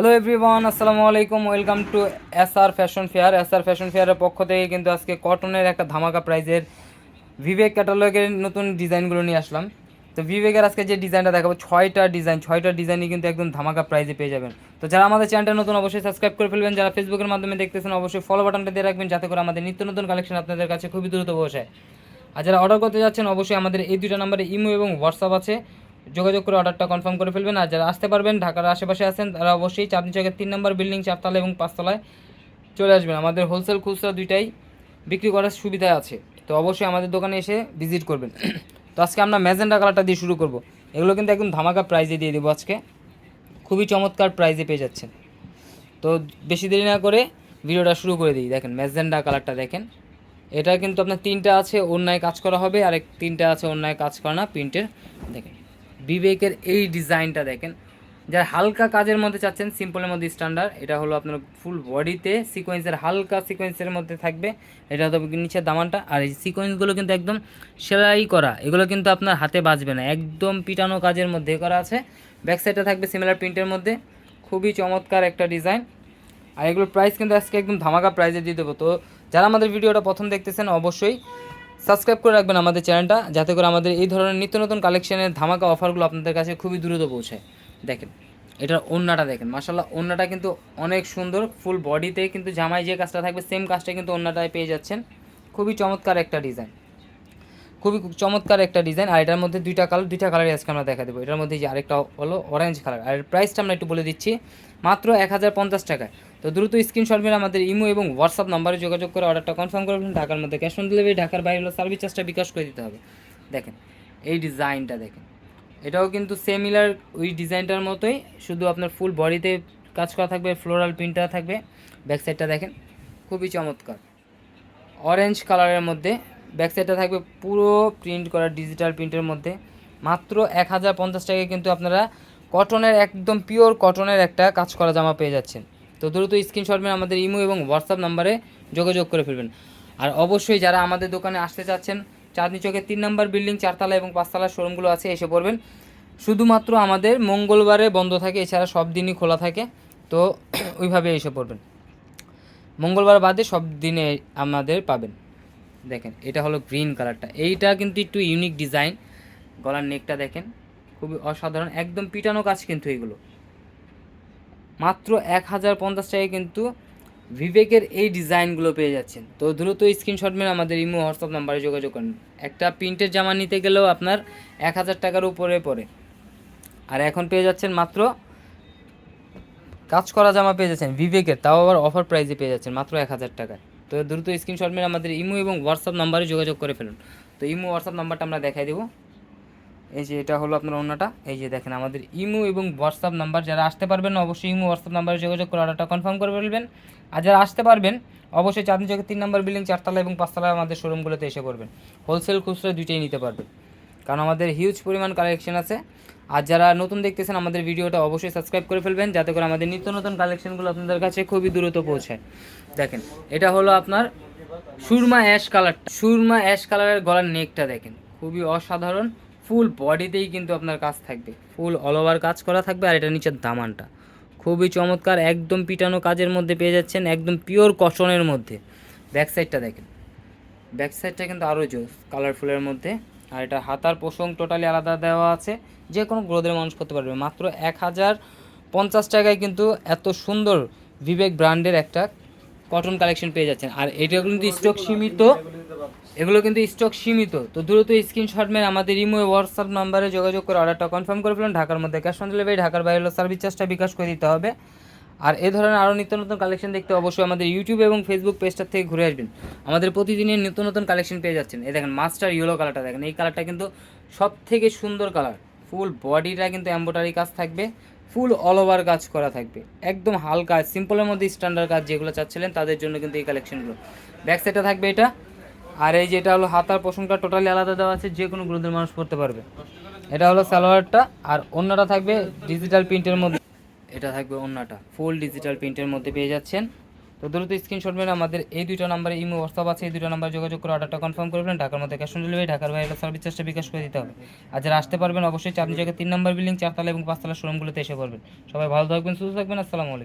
Hello everyone আসসালামু আলাইকুম welcome to S R fashion fair S R fashion ফেয়ারের পক্ষ থেকে কিন্তু আজকে কটনের একটা ধামাকা প্রাইজের ভিভেক ক্যাটালগের নতুন ডিজাইনগুলো নিয়ে আসলাম। তো ভিভেকের আজকে যে ডিজাইনটা দেখাবো, ছয়টা ডিজাইন ছয়টা ডিজাইনই কিন্তু একদম ধামাকা প্রাইজে পেয়ে যাবেন। তো যারা আমাদের চ্যানেলটা নতুন, অবশ্যই সাবস্ক্রাইব করে ফেলবেন। যারা ফেসবুকের মাধ্যমে দেখতেছেন, অবশ্যই ফলো বাটনটা দিয়ে রাখবেন, যাতে করে আমাদের নিত্য নতুন কালেকশন আপনাদের কাছে খুবই দ্রুত পৌঁছায়। আর যারা অর্ডার করতে যাচ্ছেন, অবশ্যই আমাদের এই দুটো নাম্বারে ইমো এবং হোয়াটসঅ্যাপ আছে। যোগাযোগ করে অর্ডারটা কনফার্ম করে ফেলবেন। আর যারা আসতে পারবেন, ঢাকার আশেপাশে আছেন, তারা অবশ্যই চাঁদনি চকের তিন নম্বর বিল্ডিং চারতলা এবং পাঁচতলায় চলে আসবেন। আমাদের হোলসেল খুচরা দুইটাই বিক্রি করার সুবিধা আছে। তো অবশ্যই আমাদের দোকানে এসে ভিজিট করবেন। তো আজকে আমরা ম্যাজেন্ডা কালারটা দিয়ে শুরু করব। এগুলো কিন্তু একদম ধামাকা প্রাইজে দিয়ে দেবো আজকে। খুবই চমৎকার প্রাইজে পেয়ে যাচ্ছেন। তো বেশি দেরি না করে ভিডিওটা শুরু করে দিই। দেখেন, ম্যাজেন্ডা কালারটা দেখেন। এটা কিন্তু আপনার তিনটা আছে, অন্যায় কাজ করা হবে। আর তিনটা আছে, অন্যায় কাজ করা না প্রিন্টের দেখেন। বিবেকের এই ডিজাইনটা দেখেন। যারা হালকা কাজের মধ্যে চাচ্ছেন সিম্পলের মধ্যে স্ট্যান্ডার্ড এটা হলো আপনার ফুল বডিতে সিকোয়েন্সের হালকা সিকোয়েন্সের মধ্যে থাকবে। এটা তো নিচের দামানটা। আর এই সিকোয়েন্সগুলো কিন্তু একদম সেলাই করা, এগুলো কিন্তু আপনার হাতে বাঁচবে না। একদম পিটানো কাজের মধ্যে করা আছে। ব্যাক সাইডটা থাকবে সিমিলার প্রিন্টের মধ্যে। খুবই চমৎকার একটা ডিজাইন আর এগুলোর প্রাইস কিন্তু আজকে একদম ধামাকা প্রাইজে দিয়ে দেবো। তো যারা আমাদের ভিডিওটা প্রথম দেখতেছেন, অবশ্যই সাবস্ক্রাইব করে রাখবেন আমাদের চ্যানেলটা, যাতে করে আমাদের এই ধরনের নিত্য নতুন কালেকশনের ধামাকা অফারগুলো আপনাদের কাছে খুবই দ্রুত পৌঁছায় দেখেন, এটার ওন্নাটা দেখেন মাসাল্লাহ ওন্নাটা কিন্তু অনেক সুন্দর ফুল বডিতে কিন্তু জামাই যে কাজটা থাকবে সেম কাজটা কিন্তু ওন্নাটায় পেয়ে যাচ্ছেন। খুবই চমৎকার একটা ডিজাইন খুবই চমৎকার একটা ডিজাইন আর এটার মধ্যে দুইটা কালার দুইটা কালারই আজকে আমরা দেখা দেবো। এটার মধ্যে যে আরেকটা হলো অরেঞ্জ কালার আর প্রাইসটা আমরা একটু বলে দিচ্ছি, মাত্র এক হাজার পঞ্চাশ টাকায়। তো দ্রুত স্ক্রিনশট মেরে আমাদের ইমো এবং হোয়াটসঅ্যাপ নাম্বারে যোগাযোগ করে অর্ডারটা কনফার্ম করবেন ঢাকার মধ্যে ক্যাশ অন ডেলিভারি ঢাকার বাইরে হলো সার্ভিস চার্জটা বিকাশ করে দিতে হবে। দেখেন, এই ডিজাইনটা দেখেন। এটাও কিন্তু সেমিলার ওই ডিজাইনটার মতোই, শুধু আপনার ফুল বডিতে কাজ করা থাকবে ফ্লোরাল প্রিন্টটা থাকবে। ব্যাক সাইডটা দেখেন, খুবই চমৎকার। অরেঞ্জ কালারের মধ্যে ব্যাক সাইডটা থাকবে পুরো প্রিন্ট করা ডিজিটাল প্রিন্টের মধ্যে। মাত্র এক হাজার পঞ্চাশ টাকায় কিন্তু আপনারা কটনের একদম পিওর কটনের একটা কাজ করা জামা পেয়ে যাচ্ছেন। তো দ্রুত স্ক্রিনশট মেরে আমাদের ইমো এবং হোয়াটসঅ্যাপ নাম্বারে যোগাযোগ করে ফেলবেন। আর অবশ্যই যারা আমাদের দোকানে আসতে চাচ্ছেন, চাঁদনি চকের তিন নম্বর বিল্ডিং চারতলা এবং পাঁচতলা শোরুমগুলো আছে, এসে পড়বেন। শুধুমাত্র আমাদের মঙ্গলবারে বন্ধ থাকে, এছাড়া সব দিনই খোলা থাকে। তো ওইভাবে এসে পড়বেন। মঙ্গলবার বাদে সব দিনে আমাদের পাবেন। দেখেন, এটা হলো গ্রিন কালারটা এইটা কিন্তু একটু ইউনিক ডিজাইন গলার নেকটা দেখেন, খুবই অসাধারণ, একদম পিটানো কাজ কিন্তু এগুলো। মাত্র এক হাজার পঞ্চাশ টাকায় কিন্তু বিবেকের এই ডিজাইনগুলো পেয়ে যাচ্ছেন। তো দ্রুত স্ক্রিনশট মেরে আমাদের ইমো হোয়াটসঅ্যাপ নাম্বারে যোগাযোগ করেন। একটা প্রিন্টের জামা নিতে গেলেও আপনার এক হাজার টাকার উপরে পড়ে। আর এখন পেয়ে যাচ্ছেন মাত্র কাজ করা জামা পেয়ে যাচ্ছেন বিবেকের, তাও আবার অফার প্রাইসে পেয়ে যাচ্ছেন মাত্র এক হাজার টাকায়। তো দ্রুত স্ক্রিনশট মেরে আমাদের ইমো এবং হোয়াটসঅ্যাপ নাম্বারে যোগাযোগ করে ফেলুন। তো ইমো হোয়াটসঅ্যাপ নাম্বারটা আমরা দেখাই দেবো। এই যে এটা হলো আপনার অন্যটা এই যে দেখেন আমাদের ইমো এবং হোয়াটসঅ্যাপ নাম্বার, যারা আসতে পারবেন অবশ্যই ইমো, হোয়াটসঅ্যাপ নাম্বারে যোগাযোগ করে অর্ডারটা কনফার্ম করে ফেলবেন। আর যারা আসতে পারবেন, অবশ্যই চাঁদনি চকের তিন নম্বর বিল্ডিং চারতলা এবং পাঁচতলা আমাদের শোরুমগুলোতে এসে পড়বেন হোলসেল খুচরা দুইটাই নিতে পারবেন। কারণ আমাদের হিউজ পরিমাণ কালেকশন আছে। আর যারা নতুন দেখতেছেন, আমাদের ভিডিওটা অবশ্যই সাবস্ক্রাইব করে ফেলবেন, যাতে করে আমাদের নিত্য নতুন কালেকশনগুলো আপনাদের কাছে খুবই দ্রুত পৌঁছায়। দেখেন, এটা হলো আপনার সুরমা অ্যাশ কালারটা সুরমা অ্যাশ কালারের গলার নেকটা দেখেন। খুবই অসাধারণ ফুল বডিতেই কিন্তু আপনার কাজ থাকবে। ফুল অল ওভার কাজ করা থাকবে আর এটা নিচের দামানটা। খুবই চমৎকার, একদম পিটানো কাজের মধ্যে পেয়ে যাচ্ছেন, একদম পিওর কটনের মধ্যে। ব্যাক সাইডটা দেখেন। ব্যাক সাইডটা কিন্তু আরও জোস কালারফুলের মধ্যে। আর এটা হাতার পোষণ টোটালি আলাদা দেওয়া আছে। যে কোনো গ্রোদের মানুষ করতে পারবে। মাত্র এক হাজার পঞ্চাশ টাকায় কিন্তু এত সুন্দর বিবেক ব্র্যান্ডের একটা কটন কালেকশন পেয়ে যাচ্ছেন। আর এটা কিন্তু স্টক সীমিত। এগুলো কিন্তু স্টক সীমিত। তো দ্রুত স্ক্রিনশট মেরে আমাদের ইমো হোয়াটসঅ্যাপ নাম্বারে যোগাযোগ করে অর্ডারটা কনফার্ম করে ফেলুন। ঢাকার মধ্যে ক্যাশ অন ডেলিভারি ঢাকার বাইরে হলো সার্ভিস চার্জটা বিকাশ করে দিতে হবে। আর এই ধরনের আরও নিত্য নতুন কালেকশন দেখতে অবশ্যই আমাদের ইউটিউব এবং ফেসবুক পেজটার থেকে ঘুরে আসবেন। আমাদের প্রতিদিনের নিত্য নতুন কালেকশন পেয়ে যাচ্ছেন। এই দেখেন মাস্টার ইয়েলো কালারটা দেখেন। এই কালারটা কিন্তু সব থেকে সুন্দর কালার ফুল বডিটা কিন্তু এম্বোটারি কাজ থাকবে। ফুল অল ওভার কাজ করা থাকবে। একদম হালকা সিম্পলের মধ্যে স্ট্যান্ডার্ড কাজ যেগুলো চাচ্ছিলেন তাদের জন্য কিন্তু এই কালেকশনগুলো ব্যাক সাইডে থাকবে এটা। আর এই যেটা হলো হাতার পোষণটা টোটালি আলাদা দেওয়া আছে, যে কোনো গ্রুপের মানুষ পড়তে পারবে। এটা হলো সালোয়ারটা, আর অন্যটা থাকবে ডিজিটাল প্রিন্টের মধ্যে। এটা থাকবে অন্যটা ফুল ডিজিটাল প্রিন্টের মধ্যে পেয়ে যাচ্ছেন। তো দ্রুত স্ক্রিনশট মেরে আমাদের এই দুইটা নাম্বারে ইমো হোয়াটসঅ্যাপ আছে, এই দুটো নাম্বারে যোগাযোগ করে অর্ডারটা কনফার্ম করবেন ঢাকার মধ্যে ক্যাশ অন ডেলিভারি ঢাকার বাইরে সার্ভিস চার্জটা বিকাশ করে দিতে হবে। আর যারা আসতে পারবেন, অবশ্যই চাঁদনি জায়গায় তিন নাম্বার বিল্ডিং চারতলা এবং পাঁচতলা শোরুমগুলোতে এসে করবেন সবাই ভালো থাকবেন, সুস্থ থাকবেন, আসসালামু আলাইকুম।